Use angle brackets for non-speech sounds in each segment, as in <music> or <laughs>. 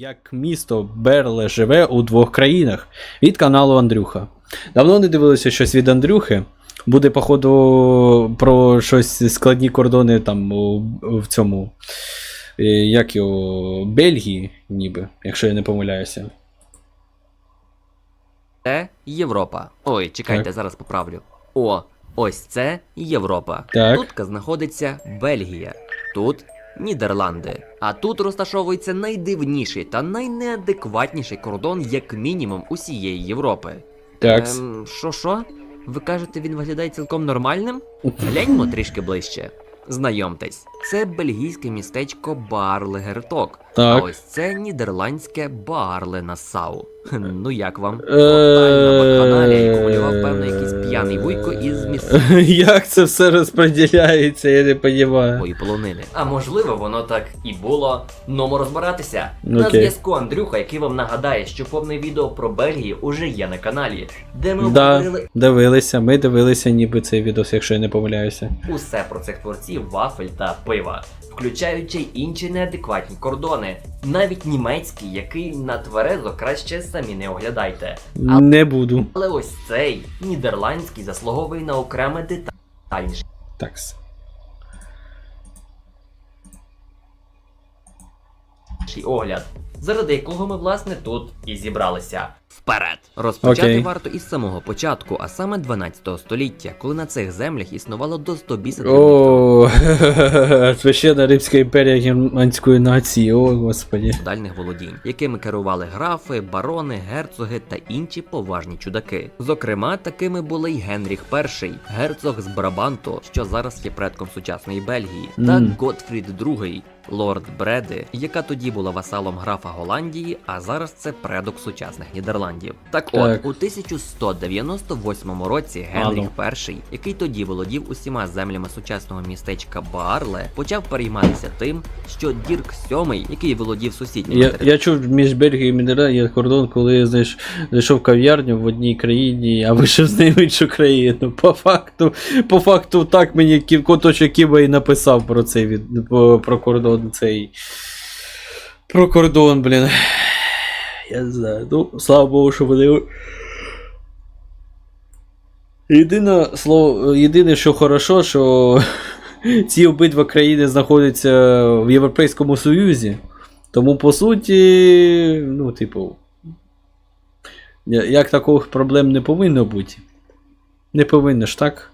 Як місто Берле живе у двох країнах від каналу Андрюха. Давно не дивилися щось від Андрюхи. Буде, походу, про щось складні кордони там у, в цьому. е, Як його, Бельгії, ніби, якщо я не помиляюся. Це Європа. Ой, чекайте, Так. зараз поправлю. О, ось це Європа. Так. Тут знаходиться Бельгія, тут Нідерланди. А тут розташовується найдивніший та найнеадекватніший кордон, як мінімум, усієї Європи. Так. Ем, що що? Ви кажете, він виглядає цілком нормальним? Гляньмо трішки ближче. Знайомтесь, це бельгійське містечко Барле Герток. Так. А ось це нідерландське Барле Нассау. Хм, Ну як вам? Е, Тотальна вакханалія, яку певно якийсь п'яний вуйко із місцевої <laughs> Як це все розподіляється, я не розумію. полонини. А можливо, воно так і було. Нумо розбиратися. Ну, На зв'язку Андрюха, який вам нагадає, що повне відео про Бельгію уже є на каналі, де ми Да, обговорили дивилися, ми дивилися ніби цей відос, якщо я не помиляюся. усе про цих творців вафель та пива, включаючи інші неадекватні кордони, навіть німецький, який на тверезо краще самі не оглядайте. А- Не буду. Але ось цей нідерландський заслуговує на окреме детальніше Такс. огляд, заради якого ми власне тут і зібралися. Вперед! Розпочати Окей. варто із самого початку, а саме 12 століття, коли на цих землях існувало до 100 бісів О, священна <laughs> Римська імперія германської нації, о господі. феодальних володінь, якими керували графи, барони, герцоги та інші поважні чудаки. Зокрема, такими були й Генріх І, герцог з Брабанту, що зараз є предком сучасної Бельгії, та Готфрід II, лорд Бреди, яка тоді була васалом графа Голландії, а зараз це предок сучасних Нідерландів. Так, Так. от у 1198 році Генріх І, який тоді володів усіма землями сучасного містечка Баарле, почав перейматися тим, що Дірк VII, який володів сусідніми Я, я чув між Бельгією і Нідерландами є кордон, коли знаєш, зайшов в кав'ярню в одній країні, а вийшов з нею в іншу країну. По факту, по факту, так мені Кіркоточок Кіба і написав про цей від, про кордон цей. Про кордон, блін. Я не знаю. Ну, слава Богу, що вони. Єдине слово, єдине, що хорошо, що <laughs> ці обидва країни знаходяться в Європейському Союзі. Тому, по суті, ну, типу, як таких проблем не повинно бути. Не повинно ж так?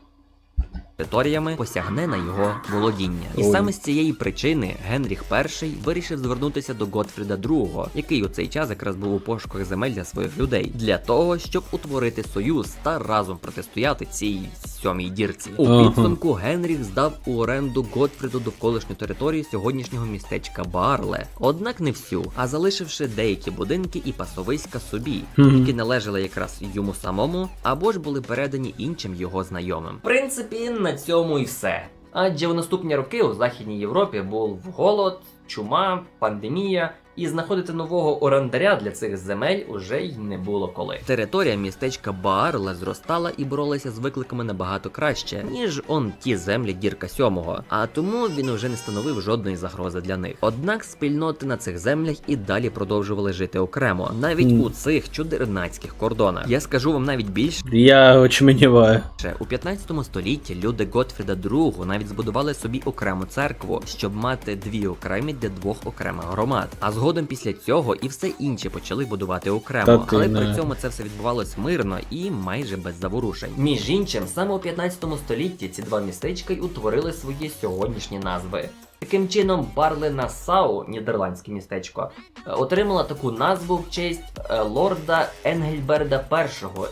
Територіями посягне на його володіння. І Ой. саме з цієї причини Генріх І вирішив звернутися до Готфріда II, який у цей час якраз був у пошуках земель для своїх людей, для того, щоб утворити союз та разом протистояти цій сьомій дірці. У підсумку Генріх здав у оренду Готфріду довколишню територію сьогоднішнього містечка Барле. Однак не всю, а залишивши деякі будинки і пасовиська собі, які належали якраз йому самому, або ж були передані іншим його знайомим. В принципі, на цьому і все. Адже в наступні роки у Західній Європі був голод, чума, пандемія, і знаходити нового орендаря для цих земель уже й не було коли. Територія містечка Баарле зростала і боролася з викликами набагато краще, ніж он ті землі Дірка Сьомого, а тому він уже не становив жодної загрози для них. Однак спільноти на цих землях і далі продовжували жити окремо, навіть у цих чудернацьких кордонах. Я скажу вам навіть більше. Я очменіваю. Ще у 15 столітті люди Готфріда II навіть збудували собі окрему церкву, щоб мати дві окремі для двох окремих громад. А згодом після цього і все інше почали будувати окремо. так, Але не. при цьому це все відбувалось мирно і майже без заворушень. Між іншим, саме у 15 столітті ці два містечка й утворили свої сьогоднішні назви. Таким чином, Барле Нассау, нідерландське містечко, е, отримала таку назву в честь е, лорда Енгельберда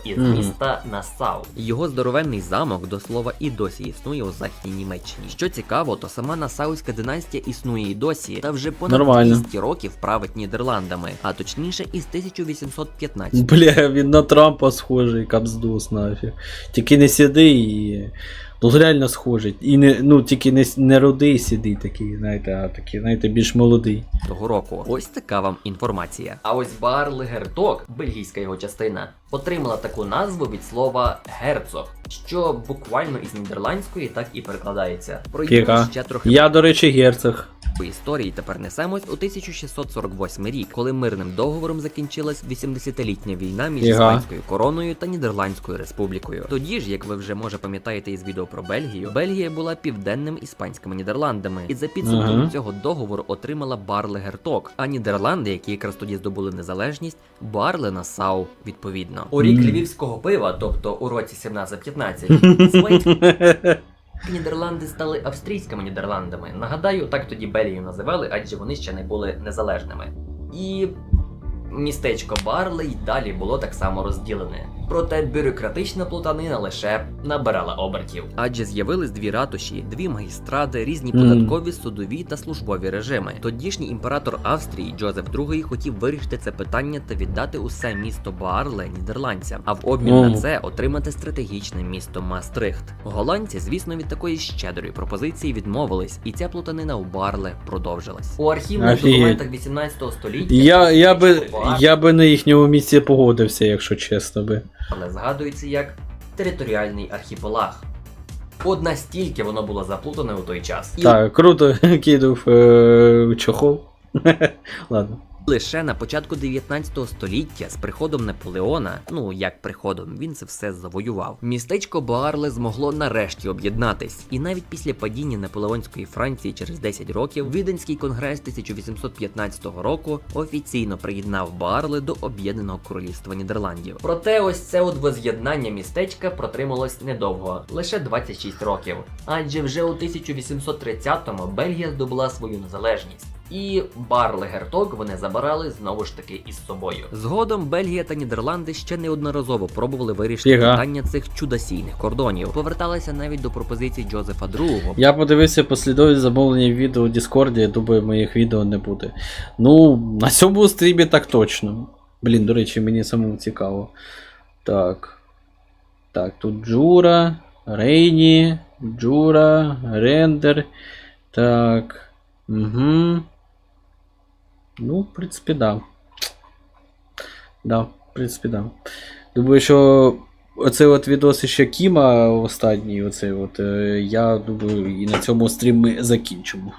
І із Мгм. міста Нассау. Його здоровенний замок до слова і досі існує у західній Німеччині. Що цікаво, то сама Нассауська династія існує і досі, та вже понад Нормально. 200 років править Нідерландами, а точніше із 1815 Бля, він на Трампа схожий, капздус нафіг. Тільки не сіди і. Ну реально схожий. І не, ну, тільки не, не родий сидить такий, знаєте, а такий, знаєте, більш молодий. того року. Ось така вам інформація. А ось Барле Герток, бельгійська його частина, отримала таку назву від слова герцог, що буквально із нідерландської так і перекладається. Пройдемо Піка. ще трохи Я, до речі, герцог. По історії тепер несемось у 1648 рік, коли мирним договором закінчилась 80-літня війна між Іга. іспанською короною та Нідерландською республікою. Тоді ж, як ви вже може пам'ятаєте із відео про Бельгію, Бельгія була південним іспанськими Нідерландами, і за підсумками Ага. цього договору отримала Барле Герток, а Нідерланди, які якраз тоді здобули незалежність, Барле Насау, відповідно. У рік львівського пива, тобто у році 17-15, <laughs> Іспанські Нідерланди стали австрійськими Нідерландами. Нагадаю, так тоді Бельгію називали, адже вони ще не були незалежними. І містечко Барлей далі було так само розділене. Проте бюрократична плутанина лише набирала обертів. Адже з'явились дві ратуші, дві магістради, різні податкові, судові та службові режими. Тодішній імператор Австрії Джозеф II хотів вирішити це питання та віддати усе місто Барле нідерландцям, а в обмін на це отримати стратегічне місто Мастрихт. Голландці, звісно, від такої щедрої пропозиції відмовились, і ця плутанина у Барле продовжилась. У архівних документах 18 століття Я, я, би, я би на їхньому місці погодився, якщо чесно би. Але згадується як територіальний архіпелаг. От настільки воно було заплутане у той час. Так, круто <laughs> кидав е, чохол. <laughs> Ладно. Лише на початку 19 століття з приходом Наполеона, ну як приходом, він це все завоював. Містечко Барле змогло нарешті об'єднатись. І навіть після падіння наполеонської Франції через 10 років Віденський конгрес 1815 року офіційно приєднав Барле до об'єднаного королівства Нідерландів. Проте ось це от воз'єднання містечка протрималось недовго, лише 26 років. Адже вже у 1830-му Бельгія здобула свою незалежність. І Барле Герток вони забирали знову ж таки із собою. Згодом Бельгія та Нідерланди ще неодноразово пробували вирішити Фіга. питання цих чудосійних кордонів. Поверталися навіть до пропозицій Джозефа II. Я подивився послідовність замовлення відео у Діскорді, я думаю, моїх відео не буде. Ну, на цьому стрімі так точно. Блін, до речі, мені самому цікаво. Так. Так, тут Джура, Рейні, Джура, Рендер. Так. Угу. Ну, в принципі, да. Да, в принципі, да. Думаю, що оцей от відос ще Кіма останній, оцей от, е, я думаю, і на цьому стрім ми закінчимо.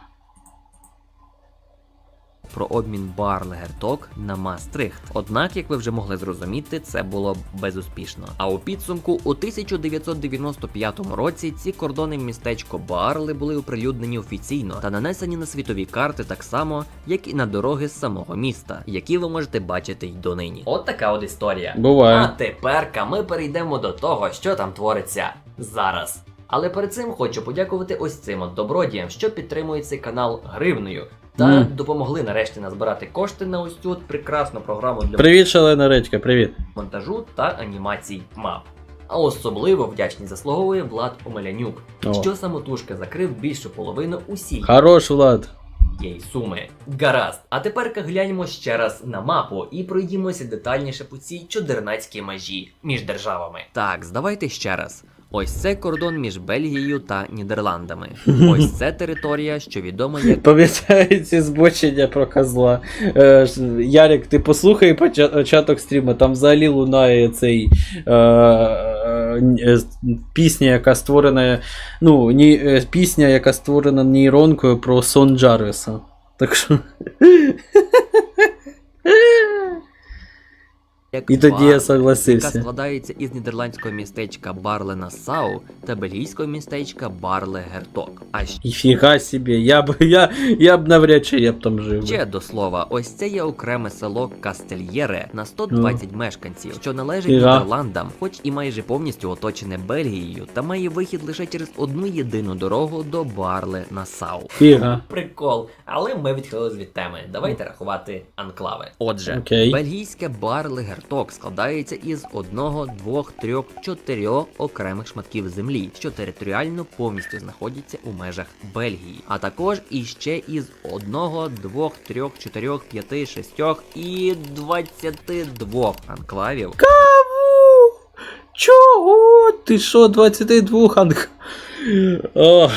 Про обмін Барле Герток на Мастрихт. Однак, як ви вже могли зрозуміти, це було безуспішно. А у підсумку у 1995 році ці кордони містечко Барле були оприлюднені офіційно та нанесені на світові карти так само, як і на дороги з самого міста, які ви можете бачити й донині. От така от історія. Буває. А теперка ми перейдемо до того, що там твориться зараз. Але перед цим хочу подякувати ось цим от добродіям, що підтримують цей канал гривною. Та Мгм. допомогли нарешті назбирати кошти на ось цю прекрасну програму для Привіт, шалена редька, привіт. монтажу та анімацій мап. А особливо вдячність заслуговує Влад Омелянюк, О. що самотужки закрив більшу половину усієї Хорош, Влад. суми. Гаразд. А тепер гляньмо ще раз на мапу і пройдімося детальніше по цій чудернацькій межі між державами. Так, здавайте ще раз. Ось це кордон між Бельгією та Нідерландами. Ось це територія, що відома як Пам'ятаю ці збочення про козла. Е, Ярик, ти послухай початок стріму, там взагалі лунає цей е, е, е, пісня, яка створена. Ну, ні, е, пісня, яка створена нейронкою про сон Джарвіса. Так що. <laughs> як І тоді я Барле, яка согласився. складається із нідерландського містечка Барле Нассау та бельгійського містечка Барле Герток. А Ніфіга собі, я б, я, я б навряд чи я б там жив. би. Ще до слова, ось це є окреме село Кастельєре на 120 мешканців, що належить Фіга. Нідерландам, хоч і майже повністю оточене Бельгією, та має вихід лише через одну єдину дорогу до Барле Насау. Фіга. Прикол, але ми відхилились від теми. Давайте рахувати анклави. Отже, Окей. бельгійське Барле Герток складається із одного, двох, трьох, чотирьох окремих шматків землі, що територіально повністю знаходяться у межах Бельгії, а також іще із одного, двох, трьох, чотирьох, п'яти, шестьох і двадцяти двох анклавів. Каву? Чого? Ти що, 22 анг... Ох.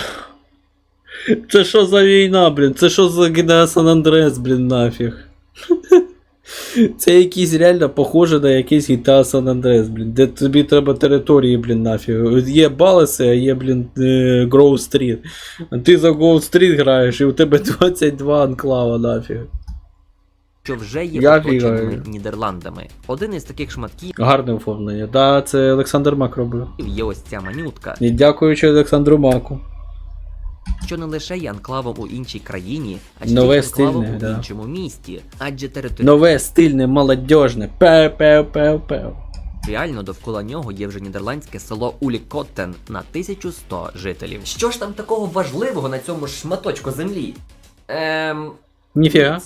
Це що за війна, блін? Це що за Сан Андрес, блін, нафіг? <laughs> Це якийсь реально похоже на якийсь GTA San Andreas, блін, де тобі треба території, блін, нафіг. Є Баласи, а є, блін, Гроу Стріт. А ти за Гроу Стріт граєш, і у тебе <laughs> 22 анклава нафіг. що вже є оточеними. Нідерландами. Один із таких шматків Гарне оформлення. Да, це Олександр Мак робив. є ось ця манютка, І дякуючи Олександру Маку. Що не лише є анклавом у іншій країні, а ще Нове й анклавом стильне, у да. іншому місті. Адже територія. Нове, стильне, молодежне. Пеу-пеу-пеу-пеу. довкола нього є вже нідерландське село Улікоттен на 1100 жителів. Що ж там такого важливого на цьому шматочку землі? Ем. Ніфіга.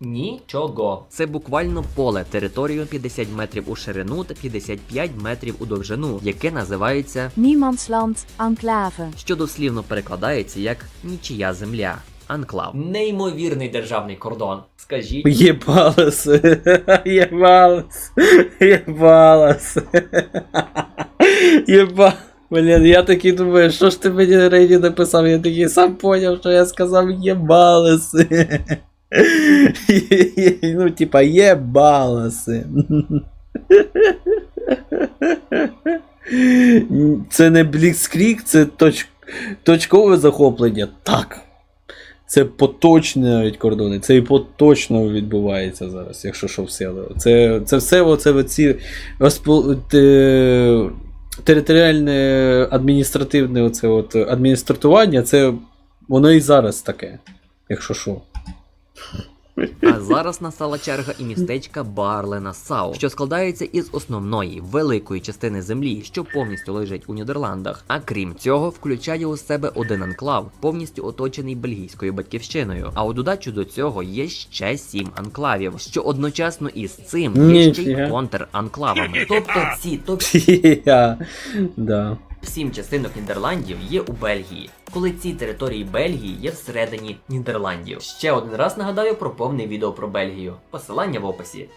Нічого. Це буквально поле територією 50 метрів у ширину та 55 метрів у довжину, яке називається, Niemandsland, enclave. що дослівно перекладається як нічия земля. Анклав. Неймовірний державний кордон. Скажіть. Єбалас. <laughs> Єбалас. Єбалас. Єба. Блін, я такий думаю, що ж ти мені Рейді написав? Я такий сам поняв, що я сказав єбаласи. Ну, типа, єбаласи. Це не бліцкрік, це точ... точкове захоплення. Так. Це поточні навіть кордони, це і поточно відбувається зараз, якщо що все. Це, це все оце оці розпо... те... територіальне адміністративне оце от адміністратування, це воно і зараз таке, якщо що. А зараз настала черга і містечка Барлена Сау, що складається із основної великої частини землі, що повністю лежить у Нідерландах. А крім цього, включає у себе один анклав, повністю оточений бельгійською батьківщиною. А у додачу до цього є ще сім анклавів, що одночасно із цим є ще й контр-анклавами. Тобто ці топ <laughs> Да. Сім частинок Нідерландів є у Бельгії, коли ці території Бельгії є всередині Нідерландів. Ще один раз нагадаю про повне відео про Бельгію. Посилання в описі.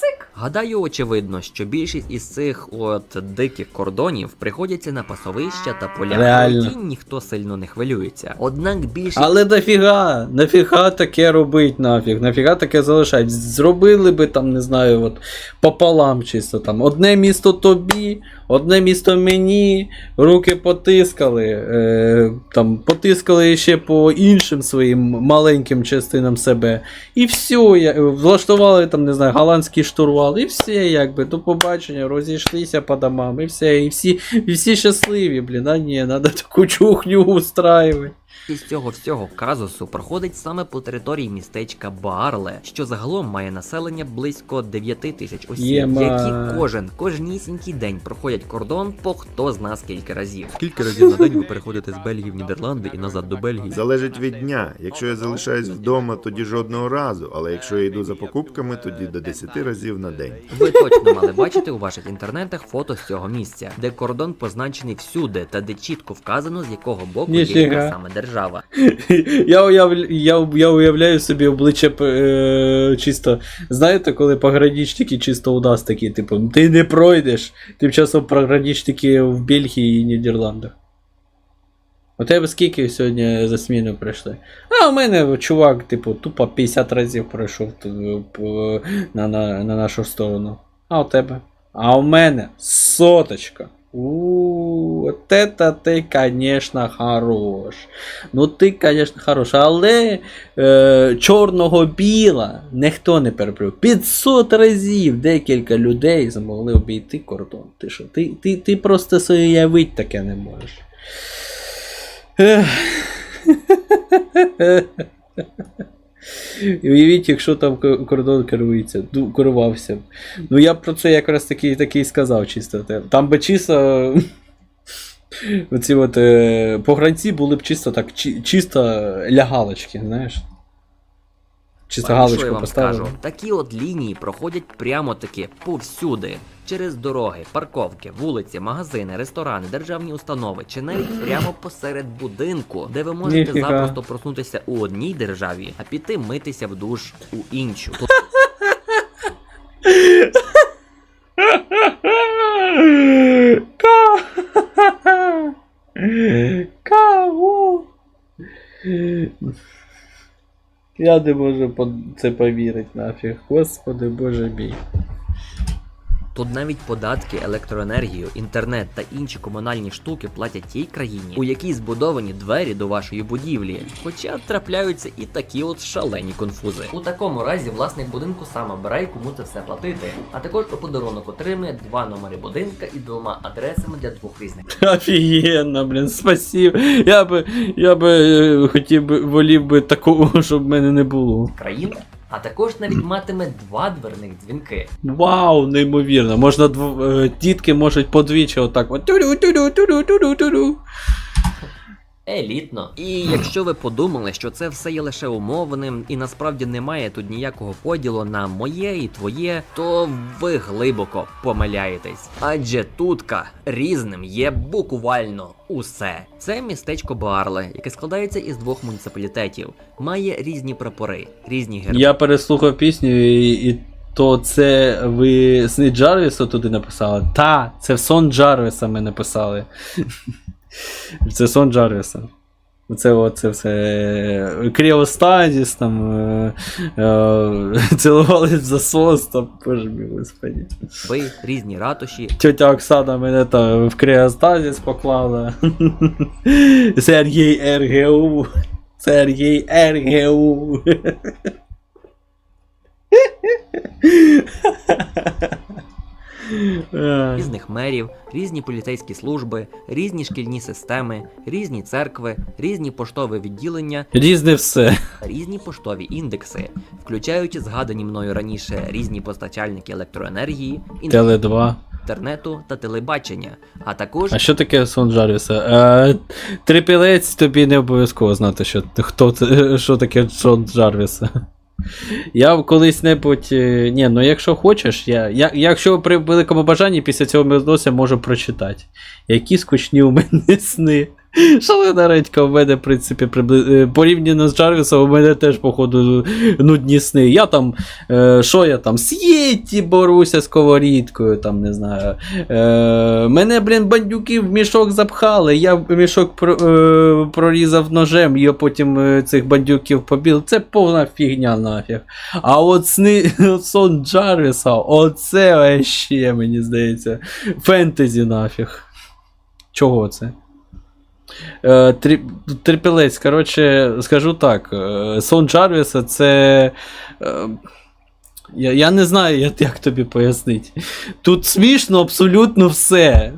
Цик. Гадаю, очевидно, що більшість із цих от диких кордонів приходяться на пасовища та поля, Реально. які ніхто сильно не хвилюється. Однак більшість Але нафіга, нафіга таке робить нафіг, нафіга таке залишать. Зробили би там, не знаю, от пополам чисто там. Одне місто тобі, одне місто мені, руки потискали, е, там, потискали ще по іншим своїм маленьким частинам себе. І все, я, влаштували там, не знаю, голландський штурвал, і все, якби, до побачення, розійшлися по домам, і все, і всі, і всі щасливі, блін, а ні, треба таку чухню устраювати. Із цього всього казусу проходить саме по території містечка Баарле, що загалом має населення близько 9 тисяч осіб, Єма. які кожен кожнісінький день проходять кордон по хто зна скільки разів. Скільки разів на день ви переходите з Бельгії в Нідерланди і назад до Бельгії? Залежить від дня. Якщо я залишаюсь вдома, тоді жодного разу. Але якщо я йду за покупками, тоді до 10 разів на день. Ви точно мали бачити у ваших інтернетах фото з цього місця, де кордон позначений всюди та де чітко вказано з якого боку є саме держава. <laughs> Я, уявля... я, я уявляю собі обличчя е... чисто. Знаєте, коли пограничники чисто у нас такі, типу, ти не пройдеш. Тим часом пограничники в Бельгії і Нідерландах. У тебе скільки сьогодні за зміну прийшли? А у мене чувак, типу, тупо 50 разів пройшов на, на, на нашу сторону. А у тебе? А у мене соточка. У, от это ти, конечно, хорош. Ну ти, конечно, хорош, але е, чорного біла ніхто не переплюв. 500 разів декілька людей змогли обійти кордон. Ти що? Ти, ти, ти просто собі уявити таке не можеш. Ех. <laughs> І Уявіть, якщо там кордон керується, ну, керувався. Ну я про це якраз такий такий сказав чисто. Там би чисто. Оці от е, погранці були б чисто так, чи, чисто лягалочки, знаєш. Пане, що галочку вам поставили. скажу? Такі от лінії проходять прямо таки повсюди. Через дороги, парковки, вулиці, магазини, ресторани, державні установи чи навіть прямо посеред будинку, де ви можете Ніфіга. запросто проснутися у одній державі, а піти митися в душ у іншу. <laughs> Тут Кого? Я не можу це повірити нафіг. Господи, боже мій. Тут навіть податки, електроенергію, інтернет та інші комунальні штуки платять тій країні, у якій збудовані двері до вашої будівлі. Хоча трапляються і такі от шалені конфузи. У такому разі власник будинку сам обирає, кому це все платити. А також у подарунок отримує два номери будинка і двома адресами для двох різних <laughs> Офігенно, блін, спасибо. Я би, я би е, хотів би, волів би такого, щоб в мене не було. країн. А також навіть матиме два дверних дзвінки. Вау, неймовірно. Можна дв... е, дітки можуть подвічі отак. От тюрю-тюрю-тюрю-тюрю-тюрю. Елітно. І якщо ви подумали, що це все є лише умовним, і насправді немає тут ніякого поділу на моє і твоє, то ви глибоко помиляєтесь. Адже тутка різним є буквально усе. Це містечко Барле, яке складається із двох муніципалітетів, має різні прапори, різні герби. Я переслухав пісню і, і то це ви сни Джарвіса туди написали? Та, це в сон Джарвіса ми написали. <laughs> Це сон Джарвіса. Це оце все кріостазіс, там е, е, <laughs> цілувались в засос, там, боже мій господи. Ви різні ратуші, Тетя Оксана мене там в кріостазіс поклала. <laughs> Сергій РГУ. Сергій РГУ. <laughs> Різних мерів, різні поліцейські служби, різні шкільні системи, різні церкви, різні поштові відділення Різне все. різні поштові індекси, включаючи згадані мною раніше різні постачальники електроенергії, Теле 2. інтернету та телебачення, а також А що таке сон Джарвіса? Е, трипілець тобі не обов'язково знати, що, хто це, <laughs> що таке сон Джарвіса. Я колись небудь. е, Ні, ну якщо хочеш, я, я, якщо при великому бажанні після цього ми можу прочитати. Які скучні у мене <laughs> сни. Шалена редька у мене, в принципі, прибли... е, порівняно з Джарвісом, у мене теж, походу, нудні сни. Я там, е, що я там, з Єті боруся сковорідкою, там, не знаю. Е, мене, блін, бандюки в мішок запхали, я мішок про, е, прорізав ножем, і потім е, цих бандюків побіл. Це повна фігня нафіг. А от сни, <laughs> сон Джарвіса, оце вообще, мені здається, фентезі нафіг. Чого це? Е, трипілець, коротше, скажу так. е, Сон Джарвіса це. Е, я, я не знаю, як, тобі пояснити. Тут смішно абсолютно все.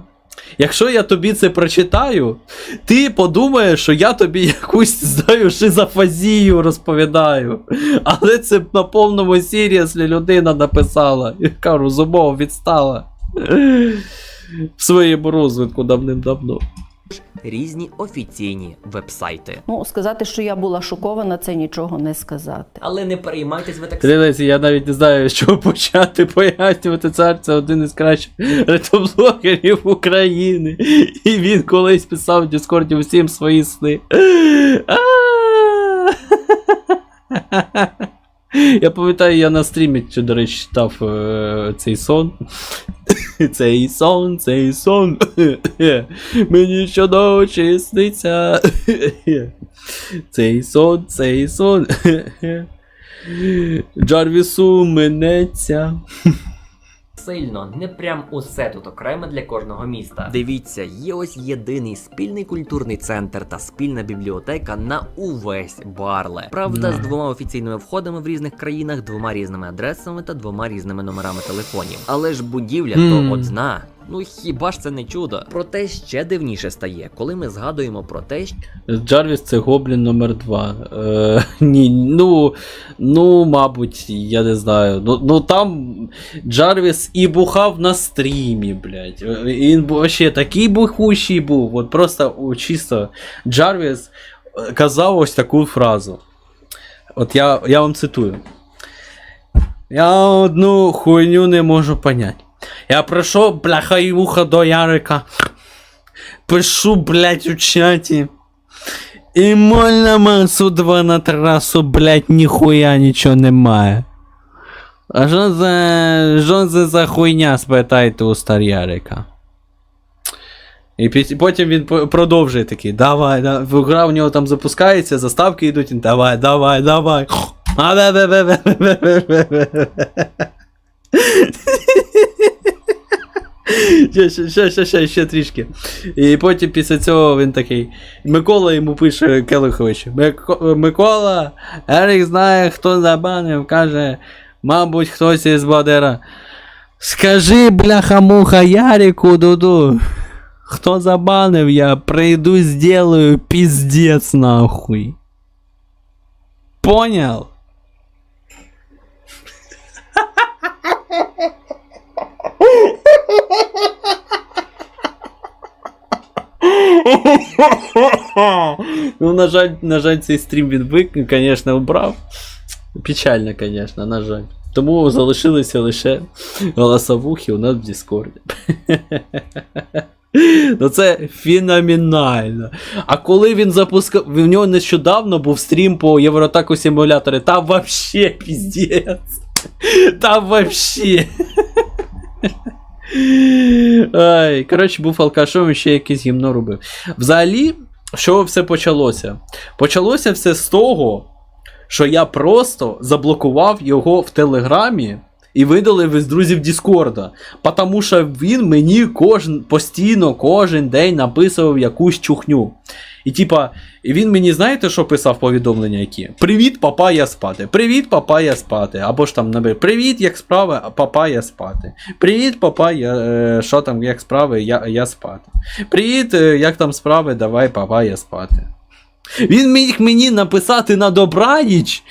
Якщо я тобі це прочитаю, ти подумаєш, що я тобі якусь знаю шизофазію розповідаю. Але це на повному серіаслі людина написала, яка розумово відстала в своєму розвитку давним-давно. Різні офіційні вебсайти. Ну, сказати, що я була шокована, це нічого не сказати. Але не переймайтесь ви так Трилець, я навіть не знаю, з чого почати пояснювати цар. Це один із кращих ретоблогерів України. І він колись писав в Діскорді всім свої сни. <laughs> Я пам'ятаю, я на стрімі, до речі, читав е, цей сон. <laughs> Цей сон, цей сон. <laughs> Мені щоночі сниться. Цей сон, цей сон. Джарвісу минеться. Сильно, не прям усе тут окремо для кожного міста. Дивіться, є ось єдиний спільний культурний центр та спільна бібліотека на увесь Барле. Правда, з двома офіційними входами в різних країнах, двома різними адресами та двома різними номерами телефонів. Але ж будівля то одна. Ну хіба ж це не чудо? Проте ще дивніше стає, коли ми згадуємо про те, що Джарвіс це гоблін номер 2 Е, <laughs> ні, ну, ну, мабуть, я не знаю. Ну, ну там Джарвіс і бухав на стрімі, блядь. Е, Він бу- ще такий бухущий був. От просто чисто Джарвіс е, казав ось таку фразу. От я, я вам цитую. Я одну хуйню не можу понять. Я прийшов, бляха, і вуха до Ярика. Пишу, блядь, у чаті. І мольна масу 2 на трасу, блядь, ніхуя нічого немає. А що за. Що це за хуйня, спитайте у Стар'ярика. І потім він продовжує такий, давай, да. гра в нього там запускається, заставки йдуть, давай, давай, давай. А, бе, бе, бе, бе, бе, бе, бе, бе. Ще, ще, ще, ще, ще, ще трішки. І потім після цього він такий. Микола йому пише Келихович. Микола, Ерік знає, хто забанив, каже, мабуть, хтось із Бадера. Скажи, бляха-муха, Ярику Дуду. Хто забанив, я прийду, сделаю пиздец нахуй. Понял? Ну, на жаль, на жаль, цей стрім він вик, звісно, убрав. Печально, звісно, на жаль. Тому залишилися лише голосовухи у нас в Діскорді. Ну це феноменально. А коли він запускав. В нього нещодавно був стрім по Євротаку симуляторі. Там вообще піздець. Там вообще. Ай, коротше, був алкашом і ще якесь гімно робив. Взагалі, що все почалося? Почалося все з того, що я просто заблокував його в Телеграмі і видалив із друзів Діскорда. Потому що він мені кожен, постійно кожен день написував якусь чухню. І типа, він мені, знаєте, що писав повідомлення які? Привіт, папа, я спати. Привіт, папа, я спати. Або ж там набив Привіт, як справи, папа, я спати. Привіт, папа, я, е, що там, як справи, я, я спати. Привіт, е, як там справи, давай, папа, я спати. Він міг мені написати на добраніч,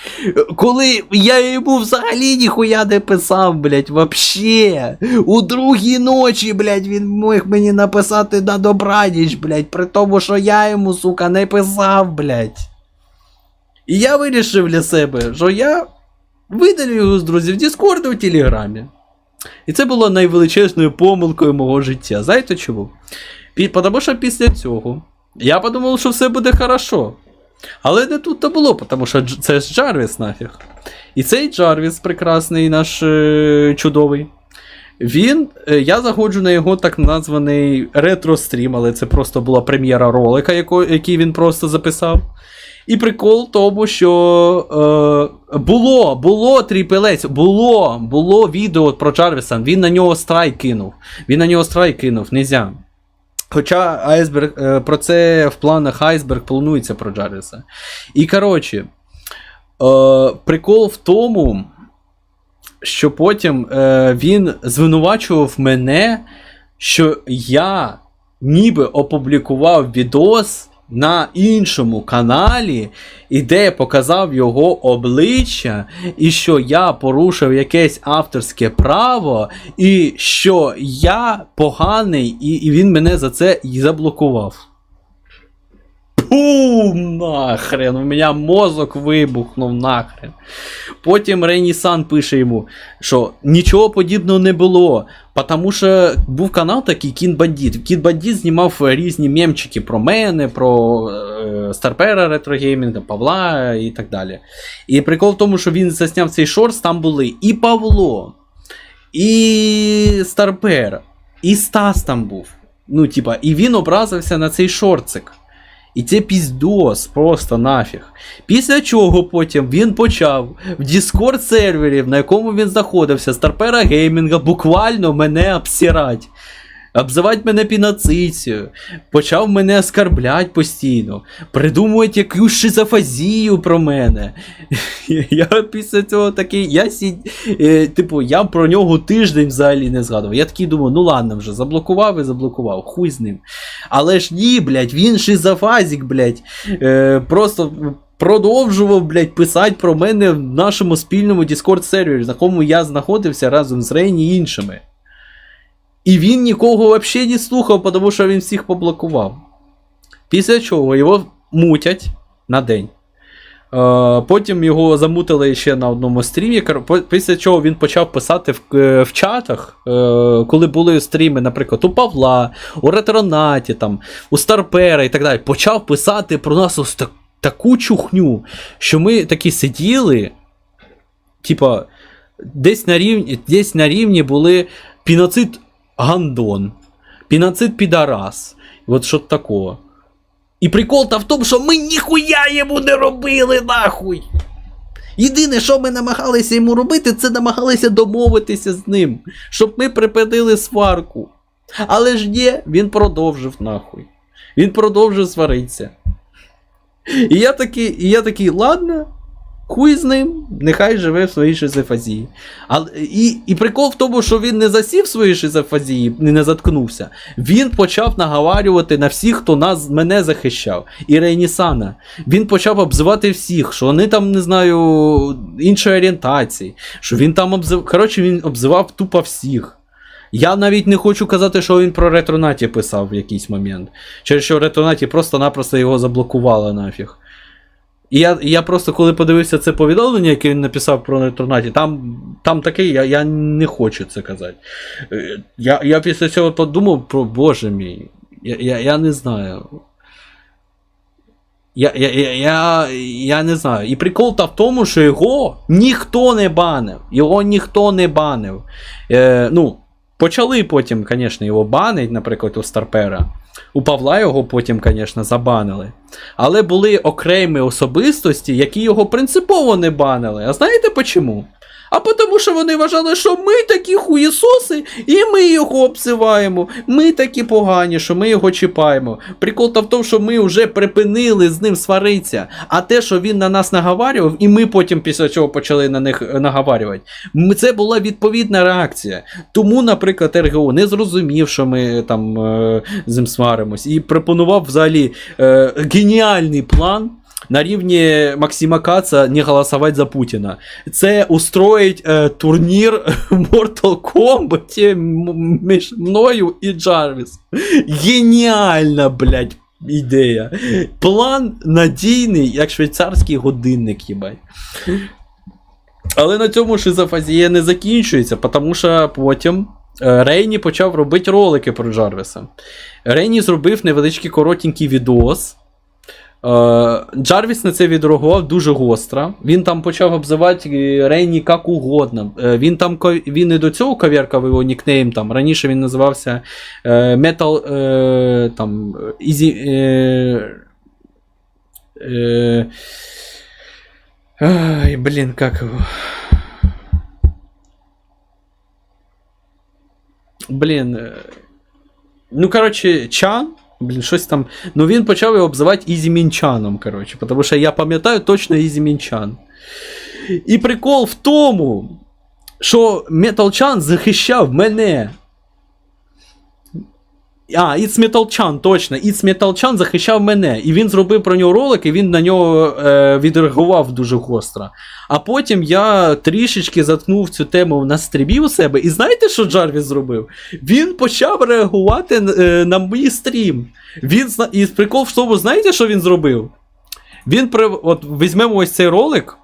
коли я йому взагалі ніхуя не писав, блядь, вообще. У другій ночі, блядь, він міг мені написати на добраніч, блядь, при тому, що я йому, сука, не писав, блядь. І я вирішив для себе, що я видалю його з друзів в Діскорду у Телеграмі. І це було найвеличезною помилкою мого життя. Знаєте чому? Тому що після цього я подумав, що все буде хорошо. Але не тут то було, тому що це ж Джарвіс нафіг. І цей Джарвіс, прекрасний наш е, чудовий. Він. е, я заходжу на його так названий ретро-стрім, але це просто була прем'єра ролика, який він просто записав. І прикол тому, що е, було, було тріпелець, було, було відео про Джарвіса, він на нього страйк кинув. Він на нього страйк кинув, нельзя. Хоча айсберг, е, про це в планах айсберг планується про Джарвіса. І коротше, е, прикол в тому, що потім е, він звинувачував мене, що я ніби опублікував відос на іншому каналі, і де показав його обличчя, і що я порушив якесь авторське право, і що я поганий, і, і він мене за це і заблокував. Пум! Нахрен, у мене мозок вибухнув нахрен. Потім Рейнісан пише йому, що нічого подібного не було. Тому що був канал такий Кін Бандіт. Кін Бандіт знімав різні мемчики про мене, про е, Старпера ретрогеймінга, Павла і так далі. І прикол в тому, що він засняв цей шорт, там були і Павло, і Старпер, і Стас там був. Ну, типа, і він образився на цей шортик. І це піздос, просто нафіг. Після чого потім він почав в Discord сервері, на якому він знаходився, Старпера Геймінга, буквально мене обсирати. Обзивати мене піноцицію, почав мене оскарблять постійно, придумувати якусь шизофазію про мене. <laughs> Я після цього такий, я сід... е, типу, я про нього тиждень взагалі не згадував. Я такий думаю, ну ладно вже, заблокував і заблокував, хуй з ним. Але ж ні, блядь, він шизофазік, блядь. Е, просто продовжував, блядь, писати про мене в нашому спільному Discord сервері, на якому я знаходився разом з Рейні і іншими. І він нікого взагалі не слухав, тому що він всіх поблокував. Після чого його мутять на день. Е, потім його замутили ще на одному стрімі. Після чого він почав писати в, е, в чатах, е, коли були стріми, наприклад, у Павла, у Ретронаті, там, у Старпера і так далі. Почав писати про нас ось так, таку чухню, що ми такі сиділи. Типа, десь на рівні, десь на рівні були піноцид Гандон, піноцид Підарас. От що такого. І прикол та в тому, що ми ніхуя йому не робили, нахуй. Єдине, що ми намагалися йому робити, це намагалися домовитися з ним, щоб ми припинили сварку. Але ж ні, він продовжив нахуй. Він продовжив сваритися. І я такий, і я такий, ладно, хуй з ним, нехай живе в своїй шизофазії. А, і, і прикол в тому, що він не засів в своїй шизофазії, не, заткнувся. Він почав наговарювати на всіх, хто нас, мене захищав. І Рейнісана. Він почав обзивати всіх, що вони там, не знаю, іншої орієнтації, що він там обзив. Коротше, він обзивав тупо всіх. Я навіть не хочу казати, що він про ретронаті писав в якийсь момент. Через що ретронаті просто-напросто його заблокували нафіг. І я, я просто коли подивився це повідомлення, яке він написав про ретронаті, там, там таке, я, я не хочу це казати. Е, Я, я після цього подумав про Боже мій. Я, я, я не знаю. Я, я, я, я, я не знаю. І прикол та в тому, що його ніхто не банив. Його ніхто не банив. Е, ну, почали потім, звісно, його банить, наприклад, у Старпера. У Павла його потім, звісно, забанили. Але були окремі особистості, які його принципово не банили. А знаєте чому? А тому, що вони вважали, що ми такі хуєсоси, і ми його обсиваємо. Ми такі погані, що ми його чіпаємо. Прикол та в тому, що ми вже припинили з ним сваритися. А те, що він на нас наговарював, і ми потім після цього почали на них наговарювати. Це була відповідна реакція. Тому, наприклад, РГО не зрозумів, що ми там е, з ним сваримось, і пропонував взагалі е, геніальний план. На рівні Максима Каца не голосувати за Путіна. Це устроїть е, турнір <laughs> Mortal Kombat між мною і Джарвіс. Геніальна, блядь, ідея. План надійний, як швейцарський годинник, їбать. Але на цьому шизофазія не закінчується, тому що потім е, Рейні почав робити ролики про Джарвіса. Рейні зробив невеличкий коротенький відос. Е, Джарвіс на це відреагував дуже гостро. Він там почав обзивати е, Рейні як угодно. Е, Він там він і до цього коверкав його нікнейм. Там. Раніше він називався е, Metal е, там, Easy. Е, е, ай, блін, як його. Блін. е, Ну, коротше, Чан. Блін, щось там. Ну він почав його обзивати Ізімінчаном, коротше, тому що я пам'ятаю точно Ізімінчан. І прикол в тому, що Металчан захищав мене. А, Іц Металчан, точно. Іц Металчан захищав мене. І він зробив про нього ролик, і він на нього е, відреагував дуже гостро. А потім я трішечки заткнув цю тему на стрімі у себе. І знаєте, що Джарвіс зробив? Він почав реагувати е, на мій стрім. Він і прикол в тому, знаєте, що він зробив? Він при... от візьмемо ось цей ролик.